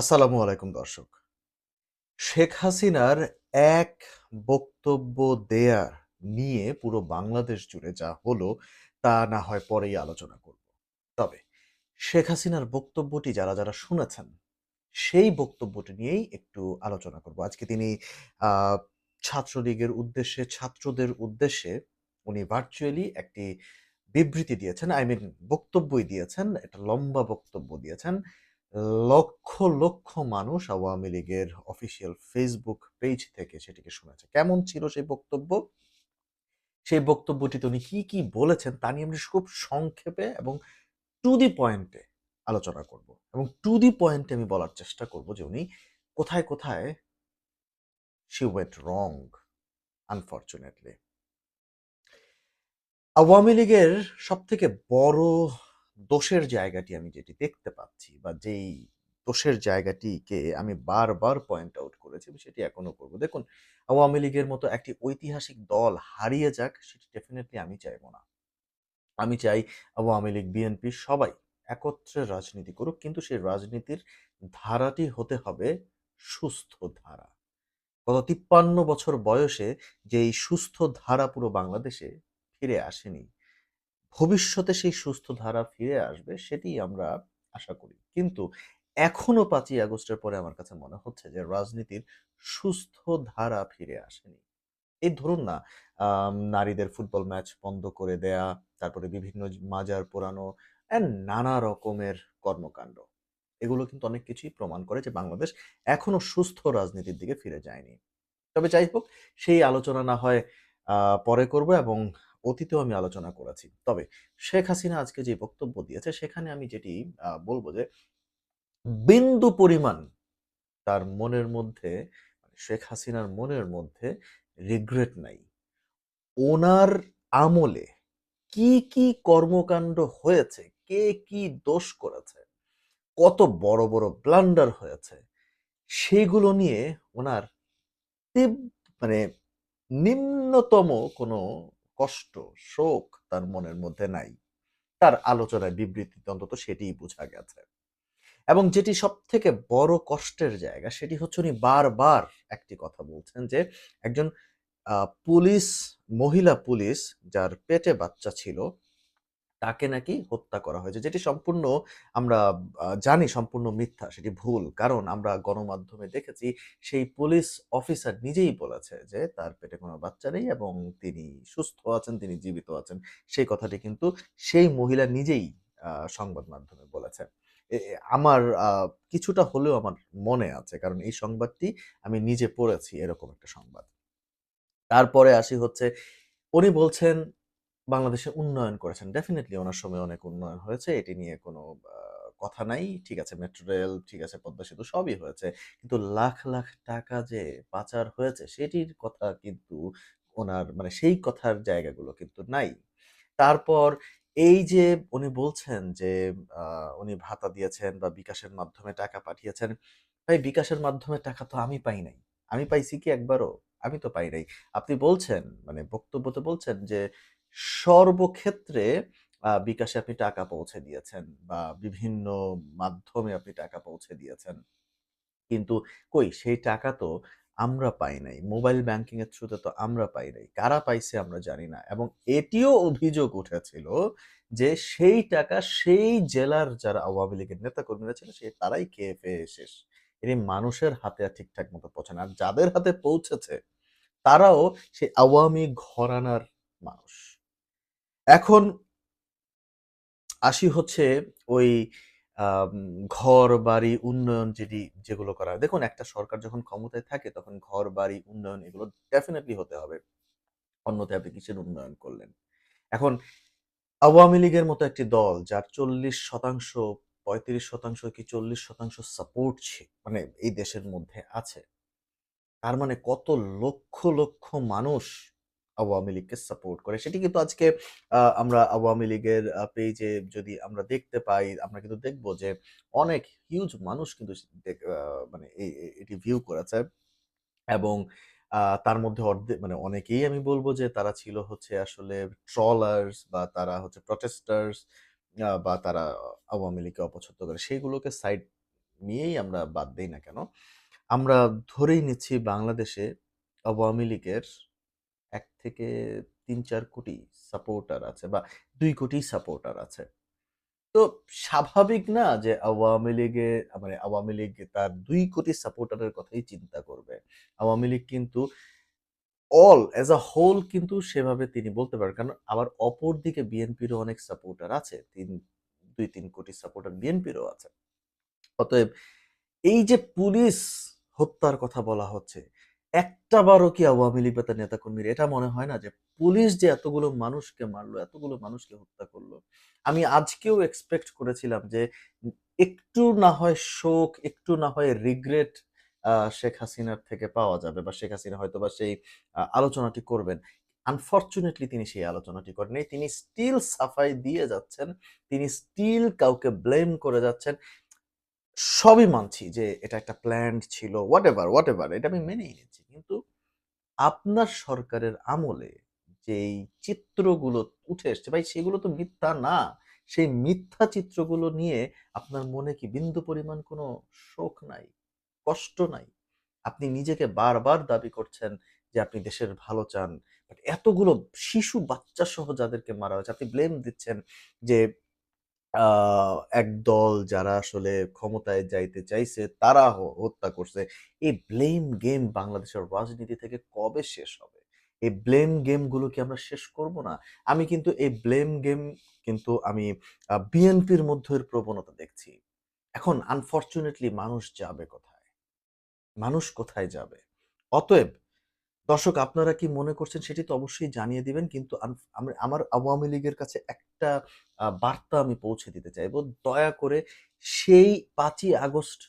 আসসালামু আলাইকুম দর্শক। শেখ হাসিনার এক বক্তব্য দেয়া নিয়ে পুরো বাংলাদেশ জুড়ে যা হলো, তা না হয় পরেই আলোচনা করব। তবে শেখ হাসিনার বক্তব্যটি যারা, যারা শুনেছেন, সেই বক্তব্যটি নিয়েই একটু আলোচনা করব। আজকে তিনি ছাত্রলীগের উদ্দেশ্যে, ছাত্রদের উদ্দেশ্যে উনি ভার্চুয়ালি একটি বিবৃতি দিয়েছেন। আই মিন বক্তব্যই দিয়েছেন। একটা লম্বা বক্তব্য দিয়েছেন। লক্ষ, লক্ষ মানুষ আওয়ামী লীগের অফিসিয়াল ফেসবুক পেজ থেকে সেটিকে শুনেছে। কেমন ছিল সেই বক্তব্য? সেই বক্তব্যটি উনি কি, কি বলেছেন তা নিয়ে আমরা খুব সংক্ষেপে এবং টু দি পয়েন্টে আলোচনা করব। এবং টু দি পয়েন্টে আমি বলার চেষ্টা করব যে উনি কোথায়, কোথায় she went wrong unfortunately. Awami লীগের সবথেকে বড় দোষের জায়গাটি আমি যেটি দেখতে পাচ্ছি বা যেই দোষের জায়গাটিকে আমি বারবার পয়েন্ট আউট করেছি সেটি এখনও করব। দেখুন আওয়ামী লীগের মতো একটি ঐতিহাসিক দল হারিয়ে যাক সেটি ডেফিনিটলি আমি চাইব না। আমি চাই আওয়ামী লীগ, বিএনপি সবাই একত্রে রাজনীতি করুক কিন্তু সেই রাজনীতির ধারাটি হতে হবে সুস্থ ধারা। গত ৫৩ বছর বয়সে যেই সুস্থ ধারা পুরো বাংলাদেশে ফিরে আসেনি। ভবিষ্যতে সেই সুস্থ ধারা ফিরে আসবে সেটিই আমরা আশা করি। কিন্তু এখনও পাঁচই আগস্টের পরে আমার কাছে মনে হচ্ছে যে রাজনীতির সুস্থ ধারা ফিরে আসেনি। এই ধরুন না নারীদের ফুটবল ম্যাচ বন্ধ করে দেয়া, তারপরে বিভিন্ন মাজার পোড়ানো অ্যান্ড নানা রকমের কর্মকাণ্ড। এগুলো কিন্তু অনেক কিছুই প্রমাণ করে যে বাংলাদেশ এখনও সুস্থ রাজনীতির দিকে ফিরে যায়নি। তবে যাই হোক সেই আলোচনা না হয় পরে করব এবং অতীতেও আমি আলোচনা করেছি। তবে শেখ হাসিনা আজকে যে বক্তব্য দিয়েছে সেখানে আমি যেটি বলব যে বিন্দু পরিমাণ তার মনের মধ্যে শেখ হাসিনার মনের মধ্যে রিগ্রেট নাই। ওনার আমলে কি, কি কর্মকাণ্ড হয়েছে, কে কি দোষ করেছে, কত বড়, বড় ব্লান্ডার হয়েছে, সেগুলো নিয়ে ওনার মানে নিম্নতম কোনো কষ্ট, শোক তার মনের মধ্যে নাই। তার আলোচনায় বিবৃতিতে অন্তত সেটিই বোঝা গেছে। এবং যেটি সব থেকে বড় কষ্টের জায়গা সেটি হচ্ছে উনি বারবার একটি কথা বলছেন যে একজন পুলিশ, মহিলা পুলিশ যার পেটে বাচ্চা ছিল, তাকে নাকি হত্যা করা হয়েছে। যেটি সম্পূর্ণ আমরা জানি সম্পূর্ণ মিথ্যা, সেটি ভুল। কারণ আমরা গণমাধ্যমে দেখেছি সেই পুলিশ অফিসার নিজেই বলেছে যে তার পেটে কোনো বাচ্চা নেই এবং তিনি সুস্থ আছেন, তিনি জীবিত আছেন। সেই কথাটি কিন্তু সেই মহিলা নিজেই সংবাদ মাধ্যমে বলেছে। আমার কিছুটা হলেও আমার মনে আছে। কারণ এই সংবাদটি আমি নিজে পড়েছি এরকম একটা সংবাদ। তারপরে আসি হচ্ছে উনি বলছেন বাংলাদেশে উন্নয়ন করেছেন। ডেফিনেটলি ওনার সময়ে অনেক উন্নয়ন হয়েছে। এটি নিয়ে কোনো কথা নাই। ঠিক আছে মেট্রো রেল, ঠিক আছে পদ্মা সেতু সবই হয়েছে। কিন্তু লাখ, লাখ টাকা যে পাচার হয়েছে সেটির কথা কিন্তু ওনার মানে সেই কথার জায়গাগুলো কিন্তু নাই। তারপর এই যে উনি বলছেন যে উনি ভাতা দিয়েছেন বা বিকাশের মাধ্যমে টাকা পাঠিয়েছেন। ভাই বিকাশের মাধ্যমে টাকা তো আমি পাই নাই। আমি পাইছি কি একবারও? আমি তো পাই নাই। আপনি বলছেন মানে বক্তব্যতে বলছেন যে সর্বক্ষেত্রে বিকাশে আপনি টাকা পৌঁছে দিয়েছেন বা বিভিন্ন মাধ্যমে আপনি টাকা পৌঁছে দিয়েছেন। কিন্তু কই সেই টাকা তো আমরা পাই নাই। মোবাইল ব্যাংকিং এর থ্রুতে তো আমরা পাই নাই। কারা পাইছে আমরা জানি না। এবং এটিও অভিযোগ উঠেছিল যে সেই টাকা সেই জেলার যারা আওয়ামী লীগের নেতাকর্মীরা ছিল, সে তারাই খেয়ে ফেয়ে শেষ। এটি মানুষের হাতে আর ঠিকঠাক মতো পৌঁছে না। আর যাদের হাতে পৌঁছেছে, তারাও সেই আওয়ামী ঘরানার মানুষ। এখন আসি হচ্ছে ওই আম ঘর-বাড়ি উন্নয়ন যেটি যেগুলো করা। দেখুন একটা সরকার যখন ক্ষমতায় থাকে তখন ঘর-বাড়ি উন্নয়ন এগুলো ডেফিনেটলি হতে হবে। অন্যথায় আপনি কিসের উন্নয়ন করলেন? এখন আওয়ামী লীগের মতো একটি দল যার ৪০% ৩৫% কি ৪০% সাপোর্ট ছি মানে এই দেশের মধ্যে আছে। তার মানে কত লক্ষ, লক্ষ মানুষ আওয়ামী লীগকে সাপোর্ট করে। সেটি কিন্তু আজকে আমরা আওয়ামী লীগের আ পেইজে যদি আমরা দেখতে পাই, আমরা কিন্তু দেখব যে অনেক হিউজ মানুষ কিন্তু মানে এটি ভিউ করেছে। এবং তার মধ্যে অর্ধেক মানে অনেকেই আমি বলব যে তারা ছিল হচ্ছে আসলে ট্রলার্স বা তারা হচ্ছে প্রটেস্টার্স বা তারা আওয়ামী লীগকে অপছন্দ করে। সেইগুলোকে সাইড নিয়েই আমরা বাদ দিই না কেন, আমরা ধরেই নিচ্ছি বাংলাদেশে আওয়ামী লীগের ১ থেকে ৩-৪ কোটি সাপোর্টার আছে বা ২ কোটি সাপোর্টার আছে। তো স্বাভাবিক না যে আওয়ামী লীগে মানে আওয়ামী লীগ তার ২ কোটি সাপোর্টারের কথাই চিন্তা করবে। আওয়ামী লীগ কিন্তু অল এস আ হোল কিন্তু সেভাবে তিনি বলতে পারেন। কারণ আবার অপরদিকে বিএনপিরও অনেক সাপোর্টার আছে। তিন ২-৩ কোটি সাপোর্টার বিএনপিরও আছে। অতএব এই যে পুলিশ হত্যার কথা বলা হচ্ছে, একটা বারও কি আওয়ামী লীগ বা তার নেতাকর্মীরা এটা মনে হয় না যে পুলিশ যে এতগুলো মানুষকে মারলো, এতগুলো মানুষকে হত্যা করল। আমি আজকেও এক্সপেক্ট করেছিলাম যে একটু না হয় শোক, একটু না হয় রিগ্রেট শেখ হাসিনার থেকে পাওয়া যাবে বা শেখ হাসিনা হয়তো বা সেই আলোচনাটি করবেন। আনফরচুনেটলি তিনি সেই আলোচনাটি করেন তিনি স্টিল সাফাই দিয়ে যাচ্ছেন। তিনি স্টিল কাউকে ব্লেম করে যাচ্ছেন। সবই মানছি যে এটা একটা প্ল্যান্ড ছিল। হোয়াটএভার, হোয়াটএভার এটা আমি মেনেই নিচ্ছি। কিন্তু আপনার সরকারের আমলে যেই চিত্রগুলো উঠে এসছে ভাই সেগুলো তো মিথ্যা না। সেই মিথ্যা চিত্রগুলো নিয়ে আপনার মনে কি বিন্দু পরিমাণ কোনো শোক নাই, কষ্ট নাই? আপনি নিজেকে বারবার দাবি করছেন যে আপনি দেশের ভালো চান। বাট এতগুলো শিশু বাচ্চাসহ যাদেরকে মারা হয়েছে আপনি ব্লেম দিচ্ছেন যে আ একদল যারা আসলে ক্ষমতায় যাইতে চাইছে, তারা হত্যা করছে। এই ব্লেম গেম বাংলাদেশের রাজনীতি থেকে কবে শেষ হবে? এই ব্লেম গেমগুলো কি আমরা শেষ করব না? আমি কিন্তু এই ব্লেম গেম কিন্তু আমি বিএনপির মধ্যেও এর প্রবণতা দেখছি। এখন আনফরচুনেটলি মানুষ যাবে কোথায়? মানুষ কোথায় যাবে? অতএব দর্শক আপনারা কি মনে করছেন সেটি তো অবশ্যই জানিয়ে দিবেন। কিন্তু আমার আওয়ামী লীগের কাছে একটা বার্তা আমি পৌঁছে দিতে চাইব। দয়া করে সেই পাঁচই আগস্ট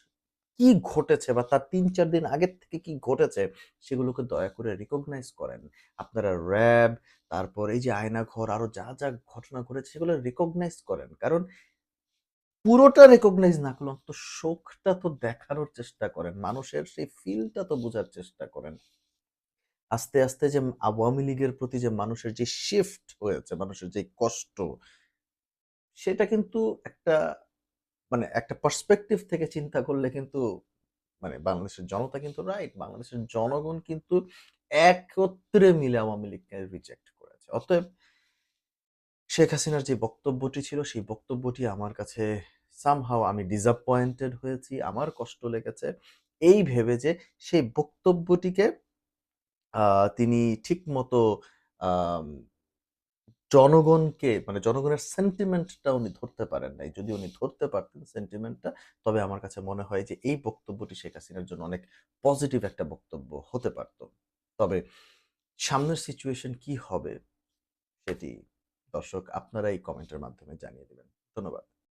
কি ঘটেছে বা তার ৩-৪ দিন আগের থেকে কি ঘটেছে সেগুলোকে দয়া করে রিকগনাইজ করেন। আপনারা র‍্যাব তারপর এই যে আয়নাঘর আরও যা, যা ঘটনা ঘটেছে সেগুলো রিকগনাইজ করেন। কারণ পুরোটা রেকগনাইজ না করলে অন্তত শোকটা তো দেখানোর চেষ্টা করেন। মানুষের সেই ফিলটা তো বোঝার চেষ্টা করেন। আস্তে, আস্তে যে আওয়ামী লীগের প্রতি যে মানুষের যে শিফট হয়েছে, মানুষের যে কষ্ট সেটা কিন্তু একটা মানে একটা পার্সপেক্টিভ থেকে চিন্তা করলে কিন্তু মানে বাংলাদেশের জনতা কিন্তু রাইট। বাংলাদেশের জনগণ কিন্তু একত্রে মিলে আওয়ামী লীগকে রিজেক্ট করেছে। অতএব শেখ হাসিনার যে বক্তব্যটি ছিল সেই বক্তব্যটি আমার কাছে সামহাউ আমি ডিসঅ্যাপয়েন্টেড হয়েছি। আমার কষ্ট লেগেছে। এই ভেবে যে সেই বক্তব্যটিকে তিনি ঠিকমতো জনগণকে মানে জনগণের সেন্টিমেন্টটা উনি ধরতে পারেন নাই। যদি উনি ধরতে পারতেন সেন্টিমেন্টটা তবে আমার কাছে মনে হয় যে, এই বক্তব্যটি শেখ হাসিনার জন্য অনেক পজিটিভ একটা বক্তব্য হতে পারত। তবে সামনের সিচুয়েশন কি হবে সেটি দর্শক আপনারাই কমেন্টের মাধ্যমে জানিয়ে দেবেন ধন্যবাদ।